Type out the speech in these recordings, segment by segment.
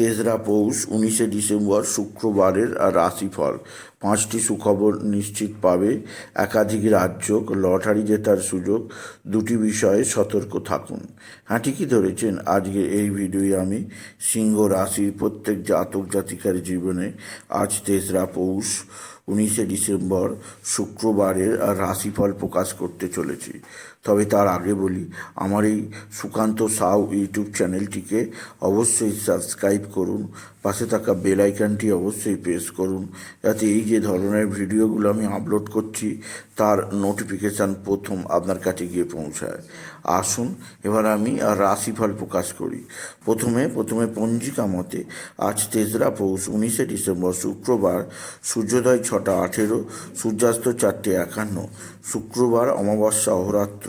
তেসরা পৌষ, উনিশে ডিসেম্বর, শুক্রবারের রাশিফল। পাঁচটি সুখবর নিশ্চিত পাবে। একাধিক রাজ্য লটারি জেতার সুযোগ, দুটি বিষয়ে সতর্ক থাকুন। হ্যাঁ ঠিকই ধরেছেন? আজকে এই ভিডিওয়ে আমি। সিংহ রাশির প্রত্যেক জাতক জাতিকার জীবনে আজ তেসরা পৌষ, উনিশে ডিসেম্বর, শুক্রবারের রাশিফল প্রকাশ করতে চলেছি। তবে তার আগে বলি, আমার এই সুকান্ত সাউ ইউটিউব চ্যানেলটিকে অবশ্যই সাবস্ক্রাইব করুন। পাশে থাকা বেল আইকনটি অবশ্যই প্রেস করুন, যাতে এই যে ধরনের ভিডিওগুলো আমি আপলোড করছি, তার নোটিফিকেশান প্রথম আপনার কাছে গিয়ে পৌঁছায়। আসুন, এবার আমি রাশিফল প্রকাশ করি। প্রথমে প্রথমে পঞ্জিকা মতে, আজ তেসরা পৌষ, উনিশে ডিসেম্বর, শুক্রবার, সূর্যোদয় ছটা আঠেরো, সূর্যাস্ত চারটে একান্ন, শুক্রবার অমাবস্যা অহরাত্র,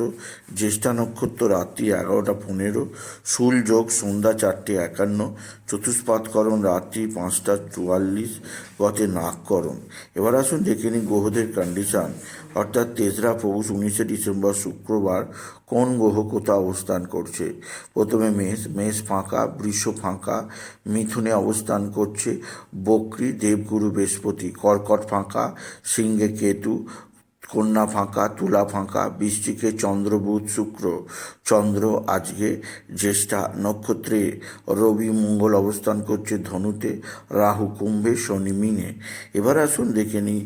জ্যেষ্ঠা নক্ষত্র রাত্রি এগারোটা পনেরো, শুল যোগ সন্ধ্যা চারটে একান্ন চতুষ্পাতকরণ রাত্রি পাঁচটা চুয়াল্লিশ গতে নাককরণ এবার আসুন দেখে নিই গ্রহদের কন্ডিশন অর্থাৎ তেসরা পৌষ উনিশে ডিসেম্বর শুক্রবার কোন গ্রহ কোথা অবস্থান করছে? প্রথমে মেষ মেষ ফাঁকা, বৃষ ফাঁকা, মিথুনে অবস্থান করছে, বকরি, দেবগুরু, বৃহস্পতি, কর্কট ফাঁকা, সিংহে কেতু কন্যা ফাঁকা, তুলা ফাঁকা, বৃষ্টিকে চন্দ্র বুধ শুক্র, চন্দ্র আজকে জ্যেষ্ঠা নক্ষত্রে, রবি মঙ্গল অবস্থান করছে ধনুতে, রাহু কুম্ভে, শনি মিনে। এবার আসুন দেখে নিই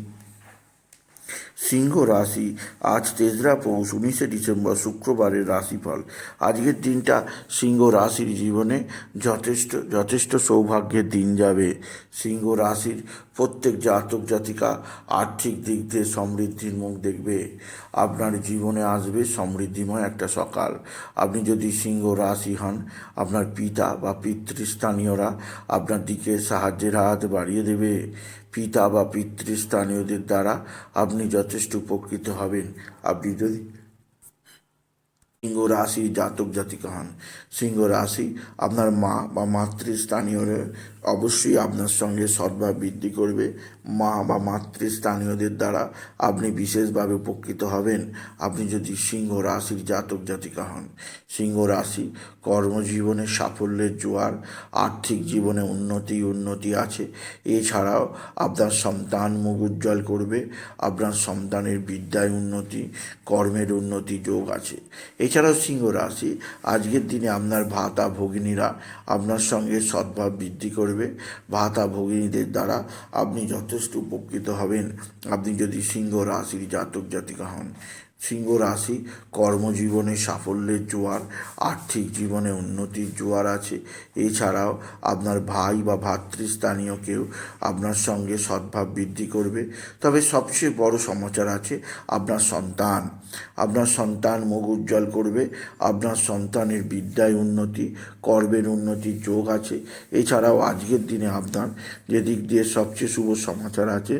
সিংহ রাশি। আজ তেসরা পৌষ, উনিশে ডিসেম্বর, শুক্রবারের রাশিফল। আজকের দিনটা সিংহ রাশির জীবনে যথেষ্ট যথেষ্ট সৌভাগ্যের দিন যাবে। সিংহ রাশির প্রত্যেক জাতক জাতিকা আর্থিক দিক দিয়ে সমৃদ্ধির মুখ দেখবে। আপনার জীবনে আসবে সমৃদ্ধিময় একটা সকাল। আপনি যদি সিংহ রাশি হন, আপনার পিতা বা পিতৃস্থানীয়রা আপনার দিকে সাহায্যের হাত বাড়িয়ে দেবে। পিতা বা পিতৃস্থানীয়দের দ্বারা আপনি যথেষ্ট উপকৃত হবেন। আপনি যদি সিংহ রাশি জাতক জাতিকা হন সিংহ রাশি আপনার মা বা মাতৃস্থানীয়রা অবশ্যই আপনার সঙ্গে সদ্ভাব বৃদ্ধি করবে। মা বা মাতৃস্থানীয়দের দ্বারা আপনি বিশেষভাবে উপকৃত হবেন। আপনি যদি সিংহ রাশির জাতক জাতিকা হন, সিংহ রাশি কর্মজীবনে সাফল্যের জোয়ার, আর্থিক জীবনে উন্নতি উন্নতি আছে। এছাড়াও আপনার সন্তান মুখ উজ্জ্বল করবে, আপনার সন্তানের বিদ্যায় উন্নতি, কর্মের উন্নতি যোগ আছে। এছাড়াও সিংহ রাশি, আজকের দিনে আপনার ভাতা, ভগিনীরা আপনার সঙ্গে সদ্ভাব বৃদ্ধি করবে। ভাতা ভগিনীদের দ্বারা আপনি যথেষ্ট উপকৃত হবেন। আপনি যদি সিংহ রাশির জাতক জাতিকা হন সিংহ রাশি, কর্মজীবনে সাফল্যের জোয়ার, আর্থিক জীবনে উন্নতির জোয়ার আছে। এছাড়াও আপনার ভাই বা ভাতৃস্থানীয় কেউ আপনার সঙ্গে সদ্ভাব বৃদ্ধি করবে। তবে সবচেয়ে বড় সমাচার আছে আপনার সন্তান। আপনার সন্তান মুখ উজ্জ্বল করবে, আপনার সন্তানের বিদ্যায় উন্নতি, কর্মের উন্নতির যোগ আছে। এছাড়াও আজকের দিনে আপনার যে দিক দিয়ে সবচেয়ে শুভ সমাচার আছে,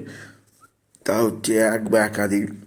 তা হচ্ছে এক বা একাধিক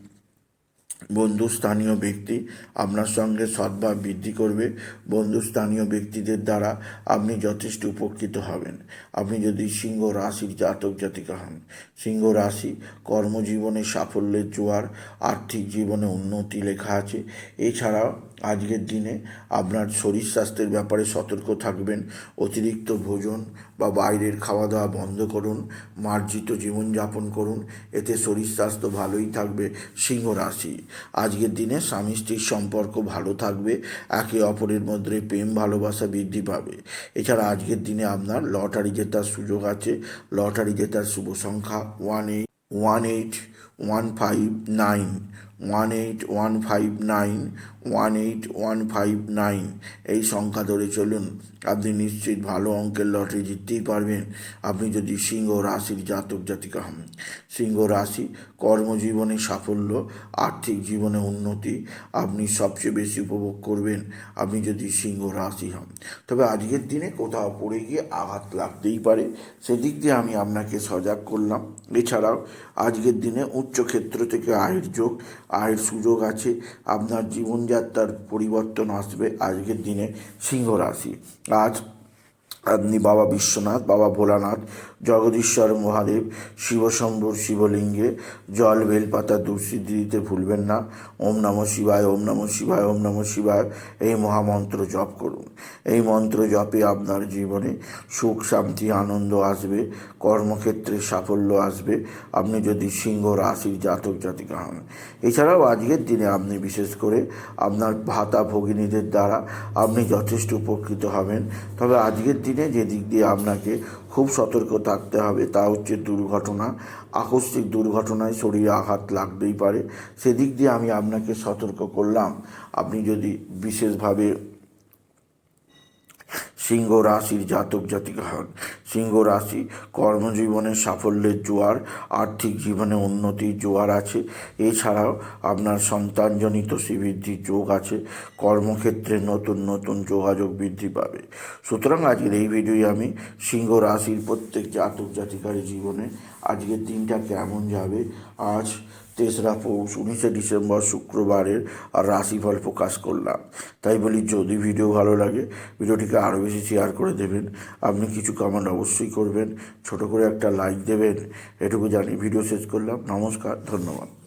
বন্ধুস্থানীয় ব্যক্তি আপনার সঙ্গে সদ্ভাব বৃদ্ধি করবে। বন্ধু স্থানীয় ব্যক্তিদের দ্বারা আপনি যথেষ্ট উপকৃত হবেন। আপনি যদি সিংহ রাশির জাতক জাতিকা হন, সিংহ রাশি কর্মজীবনে সাফল্যের জোয়ার, আর্থিক জীবনে উন্নতি লেখা আছে। এছাড়াও আজকের দিনে আপনার শরীর স্বাস্থ্যের ব্যাপারে সতর্ক থাকবেন। অতিরিক্ত ভোজন বা বাইরের খাওয়া দাওয়া বন্ধ করুন, মার্জিত জীবনযাপন করুন, এতে শরীর স্বাস্থ্য ভালোই থাকবে সিংহ রাশি। আজকের দিনে স্বামী স্ত্রীর সম্পর্ক ভালো থাকবে, একে অপরের মধ্যে প্রেম, ভালোবাসা বৃদ্ধি পাবে। এছাড়া আজকের দিনে আপনার লটারি জেতার সুযোগ আছে, লটারি জেতার শুভ সংখ্যা one eight one eight one five nine one eight one five nine one eight one five nine এই সংখ্যা ধরে চলুন। আপনি নিশ্চিত ভালো অঙ্কের লটারি জিততেই পারবেন। আপনি যদি সিংহ রাশির জাতক জাতিকা হন। সিংহ রাশি কর্মজীবনে সাফল্য, আর্থিক জীবনে উন্নতি। আপনি সবচেয়ে বেশি উপভোগ করবেন আপনি যদি সিংহ রাশি হন। তবে আজকের দিনে কোথাও পড়ে গিয়ে আঘাত লাগতেই পারে। সেদিক দিয়ে আমি আপনাকে সজাগ করলাম। এছাড়াও আজকের দিনে উচ্চক্ষেত্র থেকে আয়ের যোগ, আয়ের সুযোগ আছে। আপনার জীবনযাত্রার পরিবর্তন আসবে আজকের দিনে সিংহ রাশি। আজ আপনি বাবা বিশ্বনাথ, বাবা ভোলানাথ, জগদীশ্বর মহাদেব, শিবশম্ভুর শিবলিঙ্গে, জল বেলপাতা দুঃসিদ্ধি দিতে ভুলবেন না। ওম নম শিবায়, ওম নম শিবায়, ওম নম শিবায়। এই মহামন্ত্র জপ করুন। এই মন্ত্র জপে আপনার জীবনে সুখ, শান্তি, আনন্দ আসবে, কর্মক্ষেত্রে সাফল্য আসবে। আপনি যদি সিংহ, রাশির জাতক, জাতিকা হন। এছাড়াও আজকের দিনে আপনি বিশেষ করে আপনার ভাতা, ভগিনীদের দ্বারা আপনি যথেষ্ট উপকৃত হবেন। তবে আজকের দিনে যে দিক দিয়ে আপনাকে খুব সতর্ক থাকতে হবে, তা হচ্ছে দুর্ঘটনা। আকস্মিক দুর্ঘটনায় শরীরে আঘাত লাগতেই পারে। সেদিক দিয়ে আমি আপনাকে সতর্ক করলাম। আপনি যদি বিশেষভাবে সিংহ রাশির জাতক জাতিকা হন সিংহ রাশি কর্মজীবনে সাফল্যের জোয়ার, আর্থিক জীবনে উন্নতির জোয়ার আছে। এছাড়াও আপনার সন্তানজনিত শ্রীবৃদ্ধির যোগ আছে। কর্মক্ষেত্রে নতুন নতুন যোগাযোগ বৃদ্ধি পাবে। সুতরাং আজকের এই ভিডিওয়ে আমি সিংহ রাশির প্রত্যেক জাতক জাতিকার জীবনে আজকের দিনটা কেমন যাবে, আজ তেসরা পৌষ, উনিশে ডিসেম্বর শুক্রবারের আর রাশিফল প্রকাশ করলাম। তাই বলি, যদি ভিডিও ভালো লাগে, ভিডিওটিকে আরও বেশি শেয়ার করে দেবেন। আপনি কিছু কমেন্ট অবশ্যই করবেন। ছোট করে একটা লাইক দেবেন। এটুকু জানি ভিডিও শেষ করলাম। নমস্কার, ধন্যবাদ।